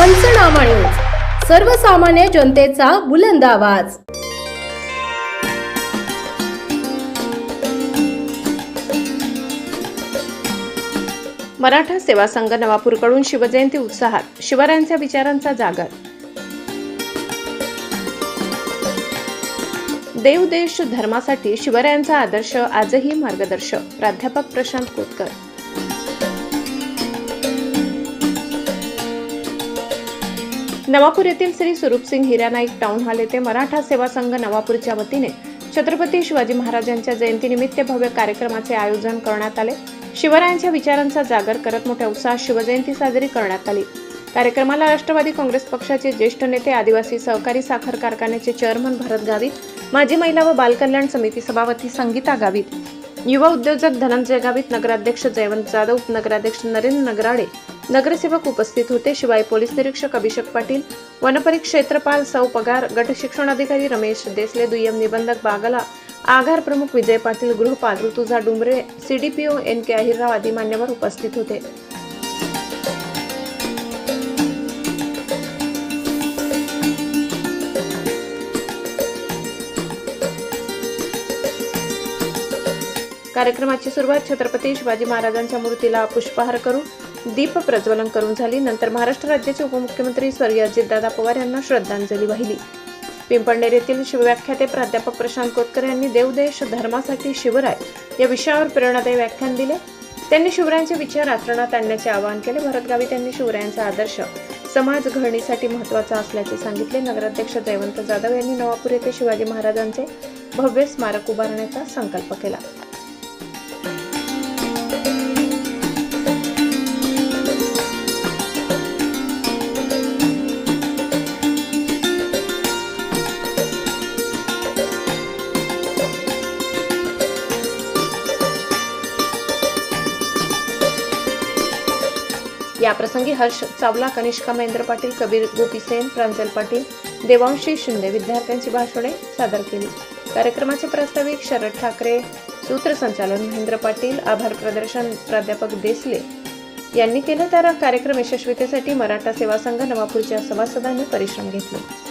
पंचनामा न्यूज सर्वसामान्य जनतेचा बुलंद आवाज. मराठा सेवा संघ नवापूरकडून शिवजयंती उत्साहात शिवरायांच्या विचारांचा जागर. देव देश धर्मासाठी शिवरायांचा आदर्श आजही मार्गदर्शक. प्राध्यापक प्रशांत कोतकर. नवापूर येथील श्री स्वरूपसिंग हिरानाईक टाउन हॉल येथे मराठा सेवा संघ नवापूरच्या वतीने छत्रपती शिवाजी महाराजांच्या जयंतीनिमित्त भव्य कार्यक्रमाचे आयोजन करण्यात आले. शिवरायांच्या विचारांचा जागर करत मोठ्या उत्साहात शिवजयंती साजरी करण्यात आली. कार्यक्रमाला राष्ट्रवादी काँग्रेस पक्षाचे ज्येष्ठ नेते आदिवासी सहकारी साखर कारखान्याचे चेअरमन भरत गावित माजी महिला व बालकल्याण समिती सभापती संगीता गावित युवा उद्योजक धनंजय गावित नगराध्यक्ष जयवंत जाधव उपनगराध्यक्ष नरेंद्र नगराडे नगरसेवक उपस्थित होते. शिवाय पोलीस निरीक्षक अभिषेक पाटील वनपरिक्षेत्रपाल सौ पगार गट शिक्षणाधिकारी रमेश देसले दुय्यम निबंधक बागला आगार प्रमुख Vijay Patil गृहपाल Rutuja Dumre CDPO N K Ahirrao आदी मान्यवर उपस्थित होते. कार्यक्रमाची सुरुवात छत्रपती शिवाजी महाराजांच्या मूर्तीला पुष्पहार करून दीप प्रज्वलन करून झाली. नंतर महाराष्ट्र राज्याचे उपमुख्यमंत्री स्वर्गीय अजितदादा पवार यांना श्रद्धांजली वाहिली. पिंपळनेर येथील शिवव्याख्याते प्राध्यापक प्रशांत कोतकर यांनी देवदेश धर्मासाठी शिवराय या विषयावर प्रेरणादायी व्याख्यान दिले. त्यांनी शिवरायांचे विचार आचरणात आणण्याचे आवाहन केले. भरतगावी त्यांनी शिवरायांचा आदर्श समाज घडणीसाठी महत्त्वाचा असल्याचे सांगितले. नगराध्यक्ष जयवंत जाधव यांनी नवापूर येथे शिवाजी महाराजांचे भव्य स्मारक उभारण्याचा संकल्प केला. याप्रसंगी हर्ष चावला कनिष्का महेंद्र पाटील कबीर गोपीसेन प्रांजल पाटील देवांशी शिंदे विद्यार्थ्यांची भाषणे सादर केली. कार्यक्रमाचे प्रास्ताविक शरद ठाकरे सूत्रसंचालन महेंद्र पाटील आभार प्रदर्शन प्राध्यापक देसले यांनी केलं. तर कार्यक्रम यशस्वीतेसाठी मराठा सेवा संघ नवापूरच्या सभासदांनी परिश्रम घेतले.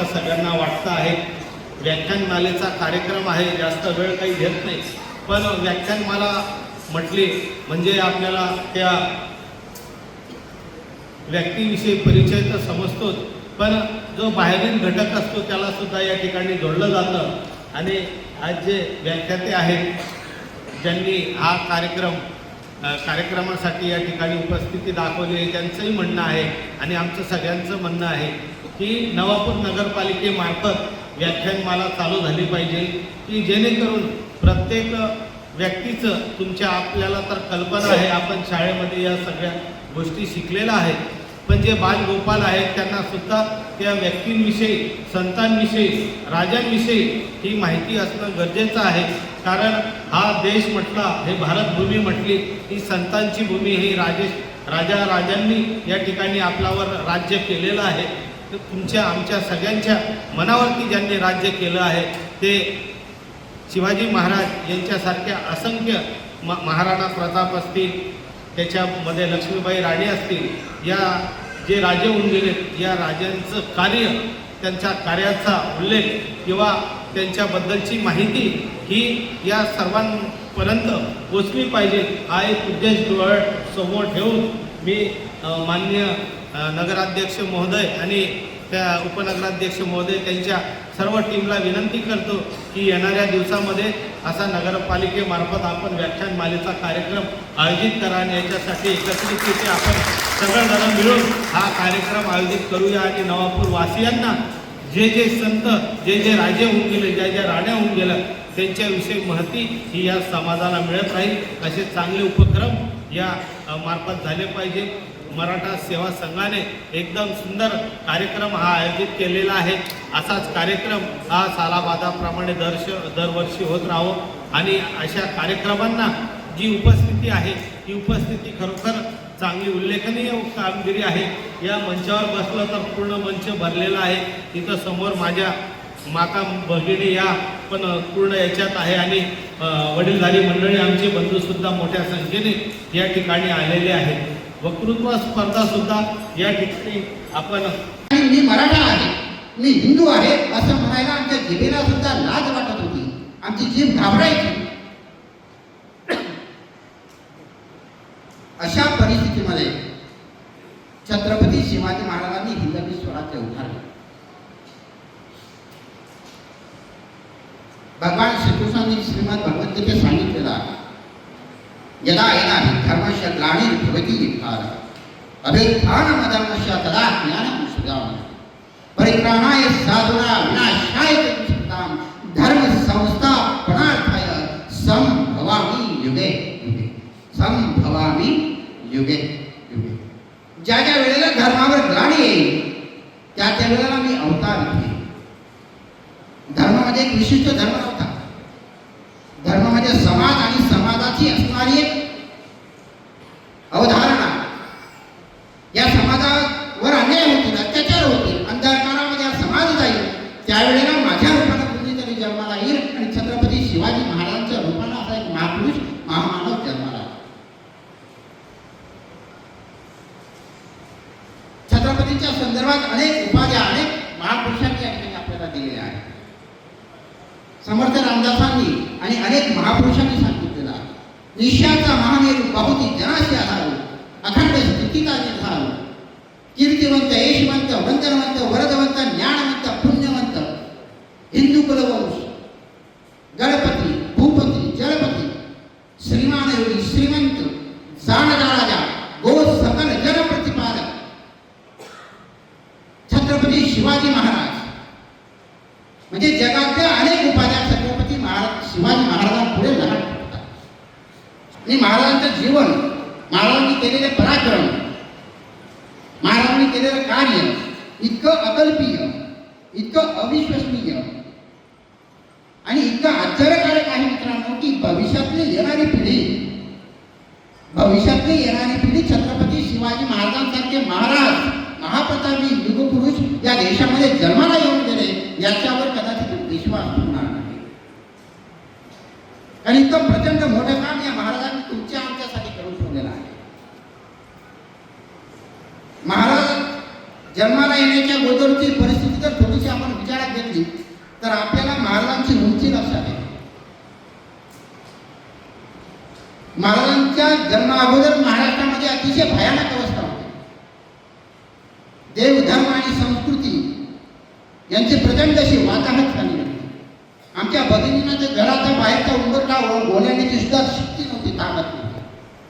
जे सगळ्यांना वाटतं आहे. व्याख्यानमालेचा कार्यक्रम आहे जास्त वेळ काही घेत नाही. पण व्याख्यानमाला म्हटली म्हणजे आपल्याला त्या व्यक्तीविषयी परिचय तर समजतोच पण जो बाहेरील घटक असतो त्याला सुद्धा या ठिकाणी जोडलं जातं. आणि आज जे व्याख्याते आहेत ज्यांनी हा कार्यक्रम कार्यक्रमासाठी या ठिकाणी उपस्थिती दाखवली आहे त्यांचंही म्हणणं आहे आणि आमचं सगळ्यांचं म्हणणं आहे की नवापूर नगरपालिकेमार्फत व्याख्यानमाला चालू झाली पाहिजे की जेणेकरून प्रत्येक व्यक्तीचं तुमच्या आपल्याला तर कल्पना आहे आपण शाळेमध्ये या सगळ्या गोष्टी शिकलेल्या आहेत पण जे बालगोपाल आहेत त्यांनासुद्धा त्या व्यक्तींविषयी संतांविषयी राजांविषयी ही माहिती असणं गरजेचं आहे. कारण हा देश म्हटला हे भारतभूमी म्हटली ही संतांची भूमी ही राजेश राजा राजांनी या ठिकाणी आपल्यावर राज्य केलेलं आहे. तर तुमच्या आमच्या सगळ्यांच्या मनावरती ज्यांनी राज्य केलं आहे ते शिवाजी महाराज यांच्यासारख्या असंख्य म महाराणा प्रताप असतील त्याच्यामध्ये लक्ष्मीबाई राणी असतील या जे राजे होऊन गेलेत या राजांचं कार्य त्यांच्या कार्याचा उल्लेख किंवा त्यांच्याबद्दलची माहिती ही या सर्वांपर्यंत पोचली पाहिजे हा एक उद्देश डोळ समोर ठेवून मी मान्य माननीय नगराध्यक्ष महोदय आणि त्या उपनगराध्यक्ष महोदय त्यांच्या सर्व टीमला विनंती करतो की येणाऱ्या दिवसामध्ये असा नगरपालिकेमार्फत आपण व्याख्यान मालेचा कार्यक्रम आयोजित करा आणि याच्यासाठी एकत्रितरित्या आपण सगळेजण मिळून हा कार्यक्रम आयोजित करूया. आणि नवापूर वासियांना जे जे संत जे जे राजे होऊन गेले ज्या ज्या राण्या होऊन गेल्या त्यांच्याविषयी माहिती ही या समाजाला मिळत राहील. असे चांगले उपक्रम या मार्फत झाले पाहिजे. मराठा सेवा संघाने एकदम सुंदर कार्यक्रम हा आयोजित केलेला आहे. असाच कार्यक्रम हा सालाबादाप्रमाणे दर्श दरवर्षी होत राहो. आणि अशा कार्यक्रमांना जी उपस्थिती आहे ती उपस्थिती खरोखर चांगली उल्लेखनीय कामगिरी आहे. या मंचावर बसलं तर पूर्ण मंच भरलेला आहे. तिथं समोर माझ्या माता भगिनी या पण पूर्ण याच्यात आहे आणि वडील वडीलधारी मंडळी आमचे बंधूसुद्धा मोठ्या संख्येने या ठिकाणी आलेले आहेत. वक्तृत्व स्पर्धासुद्धा या ठिकाणी आपण मी मराठा आहे. मी हिंदू आहे असं म्हणायला आमच्या जिभेला सुद्धा लाज वाटत होती. आमची जीभ घाबरायची. भगवान श्रीकृष्णांनी श्रीमद भगवद्गीतेत सांगितलेलं आहे. यदा यदा धर्मस्य ग्लानिर्भवति भारत अभित्थान मदर्मस्य तदा ज्ञानं सुगाम परित्राणाय साधुना विनाशाय दुष्कृतां धर्म संस्थापनार्थाय संभवामि युगे युगे. संभवामि युगे युगे. ज्या ज्या वेळेला धर्मावर ग्लानी येईल, त्या त्या वेळेला मी अवतार घेईन. एक विशिष्ट धर्म नव्हता. धर्म म्हणजे समाज आणि समाजाची असणारी एक समर्थ रामदासांनी आणि अनेक महापुरुषांनी सांगितलेलं आहे निश्चयाचा महामेरू बहुती जनाशी आधारू अखंड स्थितीचा निर्धारू कीर्तिवंत यशवंत वंदनवंत वरदवंत ज्ञानवंत पुण्यवंत हिंदू कुलवंश गणपती भूपती जलपती श्रीमान योगी श्रीमंत जाणता आणि महाराजांचं जीवन महाराजांनी केलेले पराक्रम महाराजांनी केलेलं कार्य इतकं अकल्पीय इतकं अविश्वसनीय. आणि इतकं आश्चर्यकारक आहे मित्रांनो की भविष्यातली येणारी पिढी भविष्यातली येणारी पिढी छत्रपती शिवाजी महाराजांसारखे महाराज महाप्रतापी युगपुरुष या देशामध्ये जन्माला येऊन गेले याच्यावर कदाचित विश्वास होणार नाही. कारण इतकं प्रचंड मोठ्या काम या महाराजांनी तुमच्या आमच्यासाठी करून ठेवलेलं आहे महाराज जन्माला येण्याच्या अगोदरची परिस्थिती जर थोडीशी आपण विचारात घेतली तर आपल्याला महाराजांची उंची लक्षात येते महाराजांच्या जन्मा अगोदर महाराष्ट्रामध्ये अतिशय भयानक अवस्था होती. देवधर्म आणि संस्कृती यांची प्रचंड अशी वाताहत झाली आमच्या भगिनीनं ते घराच्या बाहेरचा उंबरठा ओलांडण्याची सुद्धा शक्ती नव्हती ताकद.